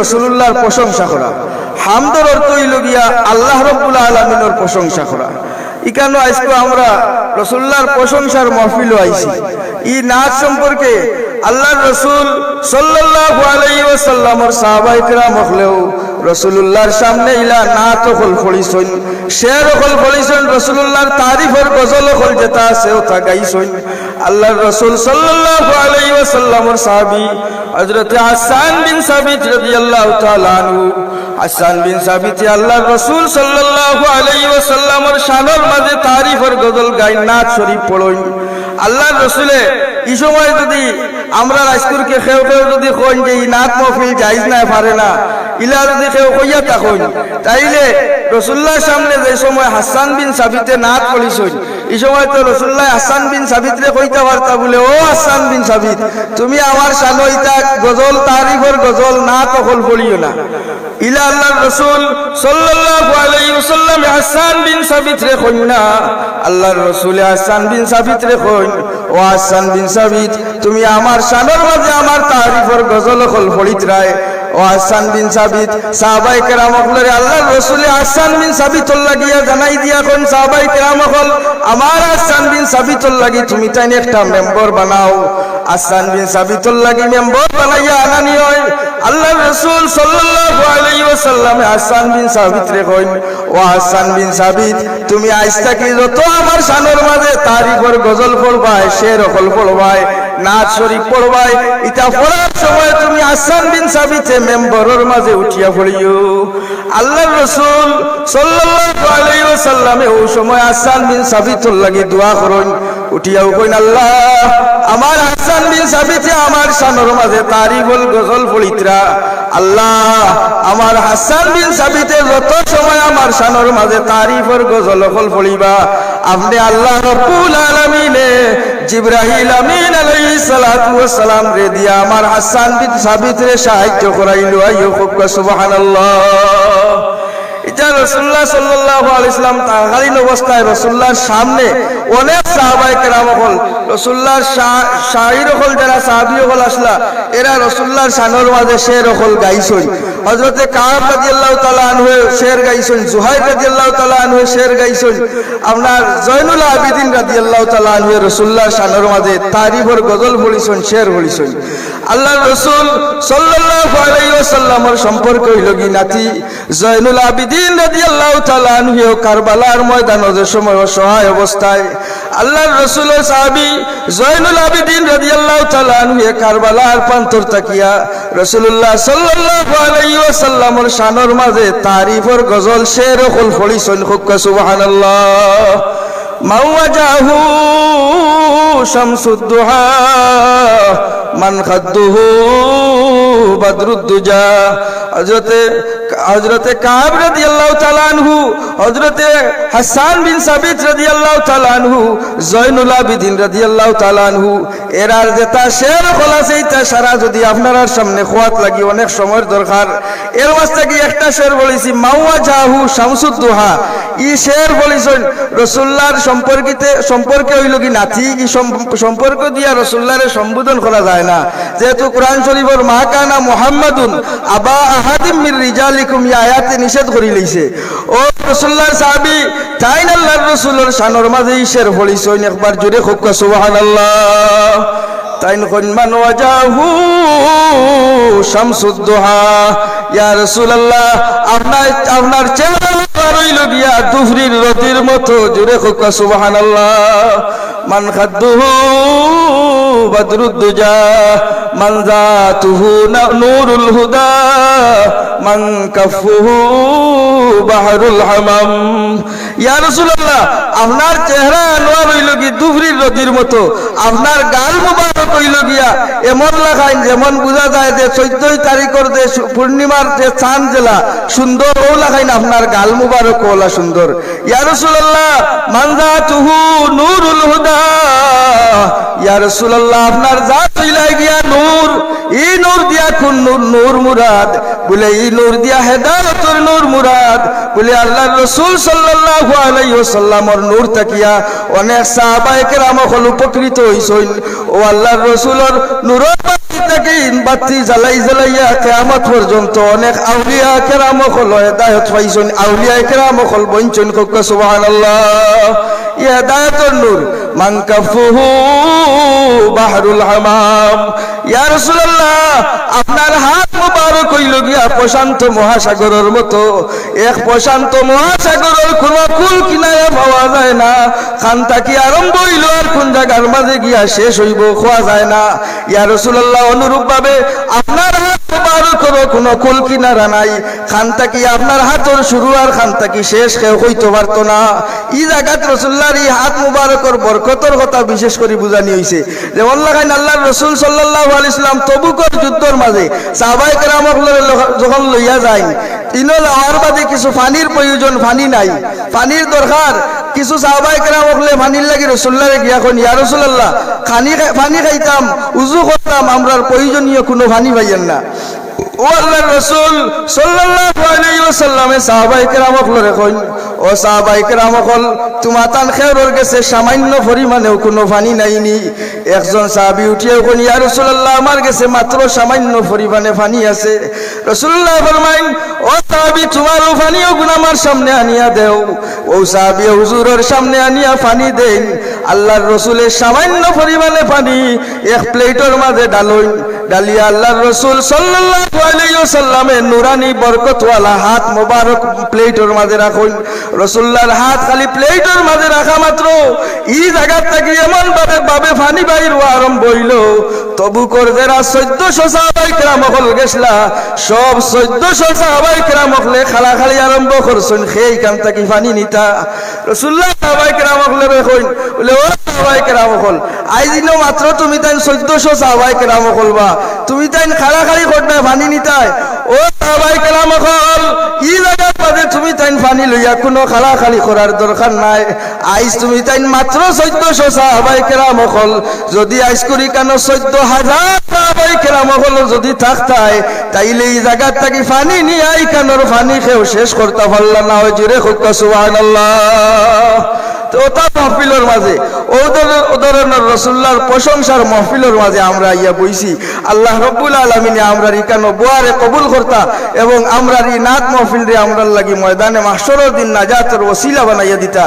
রসুল্লাহর প্রশংসা করা। হামদর অর্থ হইল গিয়া আল্লাহ রব্বুল আলমিনের প্রশংসা করা। ইকানো আজকে আমরা রসুল্লাহর প্রশংসার মহফিল আইছি। ই নাচ সম্পর্কে আল্লাহ রসুল কেরাম হলেও রসুলুল্লাহর সামনে ইলা নাচ হল ফলিছইন শের হল ফলিছইন রসুলুল্লাহর তারিফের গজল হল আছে ওটা গাইছইন আল্লাহর রসুল সাল্লাল্লাহু আলাইহি ওয়াসাল্লামর সাহাবী হযরত হাসান বিন সাবিত রাদিয়াল্লাহু তাআলা আনহু। হাসান বিন সাবিত আল্লাহর রসুল সাল্লাল্লাহু আলাইহি ওয়াসাল্লামর শানের মাঝে তারিফের গজল গাই নাচ শরীফ পড়ইন আল্লাহর রসুলে এই সময় যদি আমরা রাজকুরকে খেউ খেউ যদি কইন যে ই নাত মহফিল যাইজ না, পারে না, ইলা যদি কেউ কইয়া থাকুন, তাইলে রসুল্লাহর সামনে যে সময় হাসান বিন সাবিতে নাত করিছইন এই সময় তো রসুল্লাহ হাসান বিন সাবিতরে কইতে পারতা বলে, ও হাসান বিন সাবিত, তুমি আমার সানো ইতা গজল তারিফের গজল না তখন বলিও না। ইলা আল্লাহর রসুল সাল্লাল্লাহু আলাইহি ওয়াসাল্লাম হাসান বিন সাবিত রে কইন না আল্লাহর রসুল হাসান বিন সাবিত রে কইন ও হাসান বিন সাবিত, তুমি আমার শানোর মাঝে আমার তারিফের গজল হল ফলিত রায় ও হাসান বিন সাবিত, সাহাবাই কেরাম হাসান বিন সাবিতুল লাগিয়া জানাই দিয়া কোন সাহাবাই কেরাম আমার হাসান বিন সাবিতুল লাগি তুমি তাই একটা মেম্বার বানাও। হাসান বিন সাবিতুল লাগি মেম্বার বানাইয়া আনানি হয়। আল্লাহর রসুল সাল্লাল্লাহু আলাইহি ওয়াসাল্লাম হাসান বিন সাবিত রে কইন, ও হাসান বিন সাবিত, তুমি আজ থাকি যত আমার শানোর মাঝে তারিফের গজল পড়বাই শের হল পড়বাই নাচ শরীফ পড়বাই ইটা পড়ার সময় তুমি হাসান বিন সাবিতে মেম্বরের মাঝে উঠিয়া পড়িও আল্লাহর সাল্লাল্লাহু আলাইহি ওয়াসাল্লামে সময় হাসান বিন লাগি দোয়া করুন। কইন, আল্লাহ, আমার হাসান বিন সাবিতে আমার মাঝে গজল পড়িতরা। আল্লাহ, আমার হাসান বিন সাবিতে যত সময় আমার শানোর মাঝে তারিফের গজল ফল পড়িবা। আপনি আল্লাহ রব্বুল জিব্রাহিল আমিন আলাইহিস সালাতু ওয়াস সালাম রে দিয়া আমার হাসান বিন সাবিত রে সাহায্য করাইলো। আইয়ো খুব সুবহানাল্লাহ। এটা সাল্লাল্লাহু আলাইহি সাল্লাম তাকালীন অবস্থায় রাসূলুল্লাহর সামনে অনেক সাহাবাই কেরাম হল, রসুল্লাহর শাহির হল যারা সাহাবি হল আসলা, এরা রসুল্লাহর সানোর মাঝে শের হল গাইছই হজরতে কাব রাজি আল্লাহ তালা আনহুয়ে শের গাইছই জুহাইব রাজি আল্লাহ তালা আনহুয়ে শের গাইছই আপনার জয়নুল আবিদিন রাজি আল্লাহ তালা আনহুয়ে রসুল্লাহর সানোর মাঝে তারিফর গজল বলিছন, শের বলিছন। আল্লাহ রসুল সাল্লাল্লাহু আলাইহি ওয়াসাল্লামের সম্পর্ক হইল কি নাতি? জয়নুল আবিদিন রাদিয়াল্লাহু তাআলা আনহু কারবালার ময়দানে যে সময় অসহায় অবস্থায় আল্লাহর রসুলের সাহাবী জয়নুল আবিদিন রাদিয়াল্লাহু তাআলা আনহু কারবালার প্রান্তর তাকিয়া রাসূলুল্লাহ সাল্লাল্লাহু আলাইহি ওয়াসাল্লামের শানের মাঝে তারিফের গজল শের হল ফলিছন হুক্কা সুবহানাল্লাহ। মাওয়াজাহু শামসুদ্দুহা, মান খাদ্দুহু বদরুদ্দুজা। হযরতে হযরতে কাব রাদিয়াল্লাহু তাআলা আনহু, হযরতে হাসান বিন সাবিত রাদিয়াল্লাহু তাআলা আনহু, জয়নুল আবিদিন রাদিয়াল্লাহু তাআলা আনহু এরার যেটা শের খোলাছে এটা সারা যদি আপনার সামনে খোয়াত লাগি, অনেক সময়ের দরকার। এর মাঝে কি একটা শের বলেছি, মাওয়া জাহু শামসুদ্দোহা ই শের বলেছেন, রসুল্লাহর সম্পর্কিতে সম্পর্কে হইল কি নাথি ই সম্পর্ক দিয়া রসুল্লাহরে সম্বোধন করা যায় না। যেহেতু কোরআন শরীফের মাহকানা মুহাম্মাদুন আবা আহাদিম মির রিজালিকুম ই আয়াতে নিষেধ করি লইছে। ও রসুল্লাহর সাহাবী তাই আল্লাহর রসুলের শানর মাঝে ইসের বলিছেন একবার জোরে খুব সুবহানাল্লাহ। তাইন কনমান ওয়াজাহু শামসুদ্দোহা ইয়া রাসূলুল্লাহ, আপনার আপনার চেহারা রইল গিয়া দুহরির রতির মতো জুড়ে খোকা সুবহানাল্লাহ। মান খাদ্দুহু বদরুদ্দুজা, মান জাতুহু নূরুল হুদা, মান কাফুহু বাহরুল হামাম। ইয়া রাসূলুল্লাহ, আপনার চেহারা আনোয়ার হইল কি দুহরির রতির মতো? আপনার গাল মুবারক হইল গিয়া, এমন লাগাইন যেমন বোঝা যায় যে চোদ্দই তারিখের যে পূর্ণিমার যে চাঁদ জেলা সুন্দর ও লাগাইন আপনার গাল মুবারক ওলা সুন্দর। ইয়া রাসূলুল্লাহ মানজা তুহু নূরুল হুদা গিয়া নূর। দিয়া কোন নূর? নূর মুরাদ। বলে এই নূর দিয়া অনেক সাহাবায়ে কেরাম হল উপকৃত হইছেন। ও আল্লাহর বাতিতে থেকে বাতি জ্বালাই জ্বালাইয়া কেয়ামত অনেক আউলিয়া কেরামক হল হেদায়ত পাইছেন। আউলিয়া কেরামক হল বঞ্চন কক সুবাহান আল্লাহ ই হেদায়তর নূর। মাংকাফুহু বাহরুল হামাম। ইয়া রাসূলুল্লাহ, আপনার হাত মুবারক হইল গিয়া প্রশান্ত মহাসাগরের মতো। এক প্রশান্ত মহাসাগরের কোন কুল কিনারে পাওয়া যায় না। খান থাকি আরম্ভ হইল আর কোন জায়গার মাঝে গিয়া শেষ হইব, খোয়া যায় না। ইয়া রাসূলুল্লাহ অনুরূপ ভাবে আপনার কোন কুল কিনারা নাই। খান থাকি আপনার হাতর শুরু আর খান থাকি শেষ? কেউ হইতে পারতো না। ই জায়গাত রসুল্লাহর এই হাত মুবারকর বরকতর কথা বিশেষ করে বুঝানি হইছে। যে আল্লাহ আল্লাহর রসুল সাল্লাল্লাহু আলাইহি সাল্লাম তবুকর যুদ্ধর মাঝে সাহাবায়ে কেরামক যখন লইয়া যায় ইনো যাওয়ার বাদে কিছু পানির প্রয়োজন পানি নাই। পানির দরকার, কিছু সাহাবাই কেরাম পানির লাগি রসুল্লারে গিয়া কোন ইয়া রসুল্লাহ খানি পানি খাইতাম উজু করতাম, আমরার প্রয়োজনীয় কোনো পানি পাইয়েন না। কইন তান সামান্য কোনো একজন উঠিয়ে সামান্য আছে। গুণ সামনে আনিয়া দেও। ও সাহাবি, হুজুরের সামনে আনিয়া পানি দেন। আল্লাহর রসুলের সামান্য পরিমাণে পানি এক প্লেটের মাঝে ডালইন ডালিয়া আল্লাহর রসুল সাল্লাল্লাহু ওয়াসাল্লামের নুরানি বরকতওয়ালা হাত মোবারক প্লেটের মাঝে রাখুন। রসুল্লাহর হাত খালি প্লেটের মাঝে রাখা মাত্র। ই জায়গার থেকে এমন ভাবে ভাবে ফানি বাইর আরম্ভ হইল। তবু করবে না চোদ্দশো সাহাবাই কেরাম হল সব চোদ্দশো সাহাবাই কেরাম খালা খালি আরম্ভ করছেন, সেই কান থাকি পানি নিতা। রসুল্লাহ সাহাবাই কেরাম হলে বলে, ও সাহাবাই কেরাম হল আইদিনও মাত্র তুমি তাই চোদ্দশো সাহাবাই কেরাম হলবা তুমি তাই খালা খালি করবে ভানি নিতাই। ও সাহাবাই কেরাম হল ই জায়গার মাঝে তুমি তাই পানি লইয়া কোনো খালা খালি করার দরকার নাই। আইস তুমি তাই মাত্র চোদ্দশো সাহাবাই কেরাম হল যদি আইস করি কেন চোদ্দ হাজার সাহাবাই কেরাম হল যদি তাইলে এই জায়গার থাকি পানি নিয়ে আই কেনর পানি খেয়েও শেষ করতে পারলাম না ওই জুড়ে খুব সুবহানাল্লাহ। ওটা প্রশংসার মহফিলের মাঝে আমরা ইয়া বইছি। আল্লাহ রব্বুল আলমিনে আমরা ইকানো বোয়ারে কবুল করতা এবং আমরা লাগি ময়দানে মাসরের দিন নাজাতের ওসিলা বানাইয়া দিতা।